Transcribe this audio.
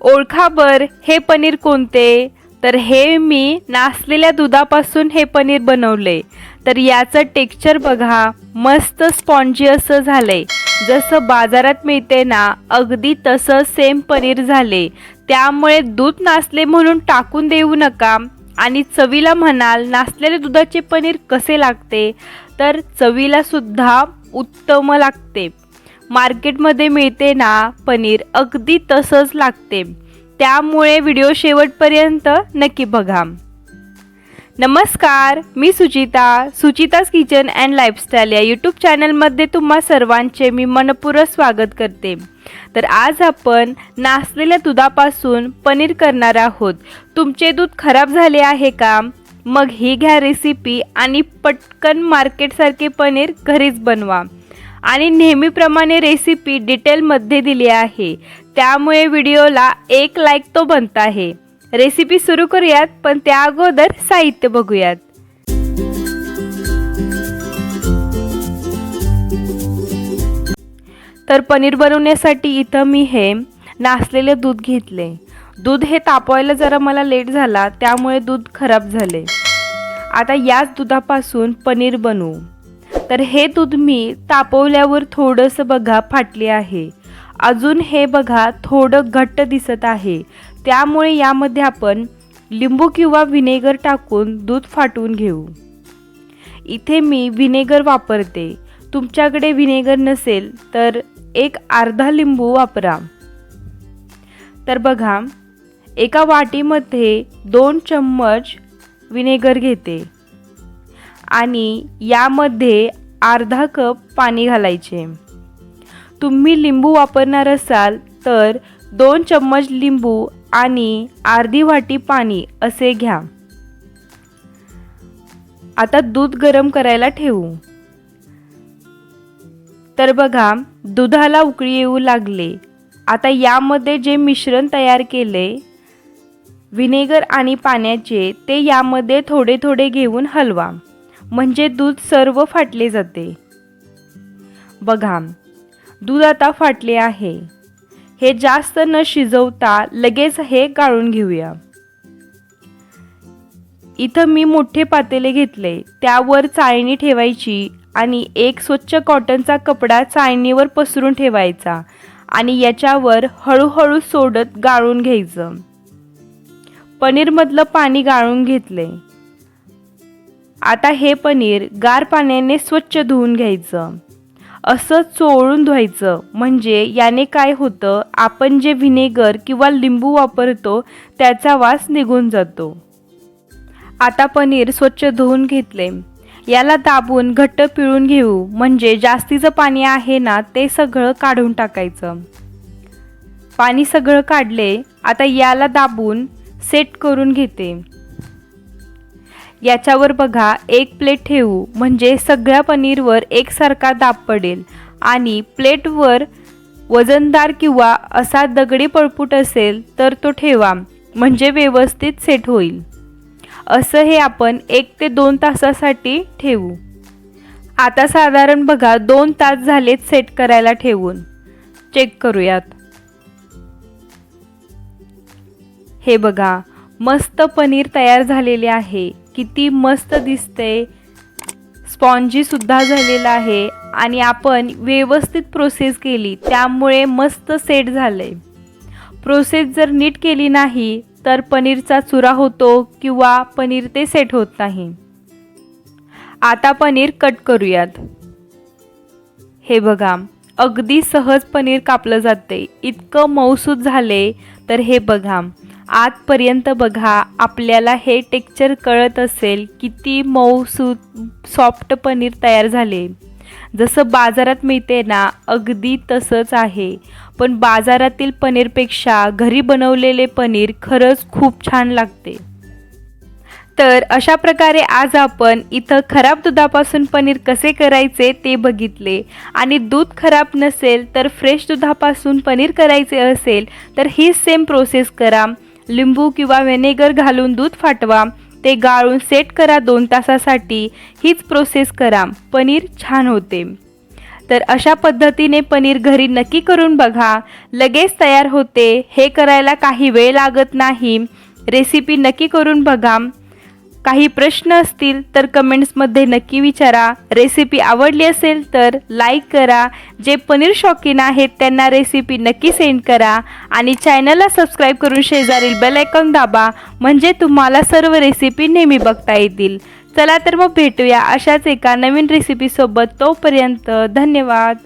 ओळखा बर हे पनीर कोणते? तर हे मी नासलेल्या दुधापासून हे पनीर बनवले. तर याचं टेक्स्चर बघा मस्त स्पॉन्जी असं झालंय. जसं बाजारात मिळते ना अगदी तसं सेम पनीर झाले. त्यामुळे दूध नासले म्हणून टाकून देऊ नका. आणि चवीला म्हणाल नासलेल्या दुधाचे पनीर कसे लागते? तर चवीला सुद्धा उत्तम लागते. मार्केटमध्ये मिळते ना पनीर अगदी तसंच लागते. त्यामुळे व्हिडिओ शेवटपर्यंत नक्की बघा. नमस्कार मी Suchita Suchita's kitchen and lifestyle या यूट्यूब चॅनलमध्ये तुम्हा सर्वांचे मी मनपूर्वक स्वागत करते. तर आज आपण नासलेल्या दुधापासून पनीर करणार आहोत. तुमचे दूध खराब झाले आहे का? मग ही घ्या रेसिपी आणि पटकन मार्केटसारखे पनीर घरीच बनवा. आणि नेहमीप्रमाणे रेसिपी डिटेलमध्ये दिली आहे. त्यामुळे व्हिडिओला एक लाईक तो बनत आहे. रेसिपी सुरू करूयात पण त्या अगोदर साहित्य बघूयात. तर पनीर बनवण्यासाठी इथं मी हे नासलेले दूध घेतले. दूध हे तापवायला जरा मला लेट झाला त्यामुळे दूध खराब झाले. आता याच दुधापासून पनीर बनवू. तर हे दूध मी तापवल्यावर थोडंसं बघा फाटले आहे. अजून हे बघा थोडं घट्ट दिसत आहे. त्यामुळे यामध्ये आपण लिंबू किंवा व्हिनेगर टाकून दूध फाटून घेऊ. इथे मी व्हिनेगर वापरते. तुमच्याकडे व्हिनेगर नसेल तर एक अर्धा लिंबू वापरा. तर बघा एका वाटीमध्ये दोन चम्मच व्हिनेगर घेते. आणि यामध्ये अर्धा कप पाणी घालायचे. तुम्ही लिंबू वापरणार असाल तर दोन चम्मच लिंबू आणि अर्धी वाटी पाणी असे घ्या. आता दूध गरम करायला ठेवू. तर बघा दुधाला उकळी येऊ लागले. आता यामध्ये जे मिश्रण तयार केले व्हिनेगर आणि पाण्याचे ते यामध्ये थोडे थोडे घेऊन हलवा. म्हणजे दूध सर्व फाटले जाते. बघा दूध आता फाटले आहे. हे जास्त न शिजवता लगेच हे गाळून घेऊया. इथं मी मोठे पातेले घेतले त्यावर चाळणी ठेवायची आणि एक स्वच्छ कॉटनचा कपडा चाळणीवर पसरून ठेवायचा आणि याच्यावर हळूहळू सोडत गाळून घ्यायचं. पनीरमधलं पाणी गाळून घेतले. आता हे पनीर गार पाण्याने स्वच्छ धुवून घ्यायचं. असं चोळून धुवायचं. म्हणजे याने काय होतं आपण जे व्हिनेगर किंवा लिंबू वापरतो त्याचा वास निघून जातो. आता पनीर स्वच्छ धुवून घेतले. याला दाबून घट्ट पिळून घेऊ. म्हणजे जास्तीचं पाणी आहे ना ते सगळं काढून टाकायचं. पाणी सगळं काढले आता याला दाबून सेट करून घेते. याच्यावर बघा एक प्लेट ठेवू. म्हणजे सगळ्या पनीरवर एकसारखा दाब पडेल. आणि प्लेटवर वजनदार किंवा असा दगडी पळपूट असेल तर तो ठेवा. म्हणजे व्यवस्थित सेट होईल. असं हे आपण एक ते दोन तासासाठी ठेवू. आता साधारण बघा दोन तास झालेत सेट करायला ठेवून. चेक करूयात. हे बघा मस्त पनीर तयार झालेले आहे. किती मस्त दिसते. स्पॉन्जी सुद्धा झालेला आहे आणि आपण व्यवस्थित प्रोसेस केली त्यामुळे मस्त सेट झाले प्रोसेस जर नीट केली नाही तर पनीरचा चुरा होतो किंवा पनीर ते सेट होत नाही. आता पनीर कट करूयात. हे बघा अगदी सहज पनीर कापलं जाते इतकं मऊसूद झाले तर हे बघा आतपर्यंत बघा आपल्याला हे टेक्चर कळत असेल किती मऊ सु सॉफ्ट पनीर तयार झाले. जसं बाजारात मिळते ना अगदी तसंच आहे. पण बाजारातील पनीरपेक्षा घरी बनवलेले पनीर खरंच खूप छान लागते. तर अशा प्रकारे आज आपण इथं खराब दुधापासून पनीर कसे करायचे ते बघितले. आणि दूध खराब नसेल तर फ्रेश दुधापासून पनीर करायचे असेल तर ही सेम प्रोसेस करा. लिंबू किंवा व्हिनेगर घालून दूध फाटवा. ते गाळून सेट करा दोन तासासाठी. हीच प्रोसेस करा. पनीर छान होते. तर अशा पद्धतीने पनीर घरी नक्की करून बघा. लगेच तयार होते. हे करायला काही वेळ लागत नाही. रेसिपी नक्की करून बघा. काही प्रश्न असतील तर कमेंट्समध्ये नक्की विचारा. रेसिपी आवडली असेल तर लाईक करा. जे पनीर शौकीन आहेत त्यांना रेसिपी नक्की सेंड करा. आणि चॅनलला सबस्क्राईब करून शेजारील बेल आयकॉन दाबा. म्हणजे तुम्हाला सर्व रेसिपी नेहमी बघता येतील. चला तर मग भेटूया अशाच एका नवीन रेसिपीसोबत तोपर्यंत धन्यवाद.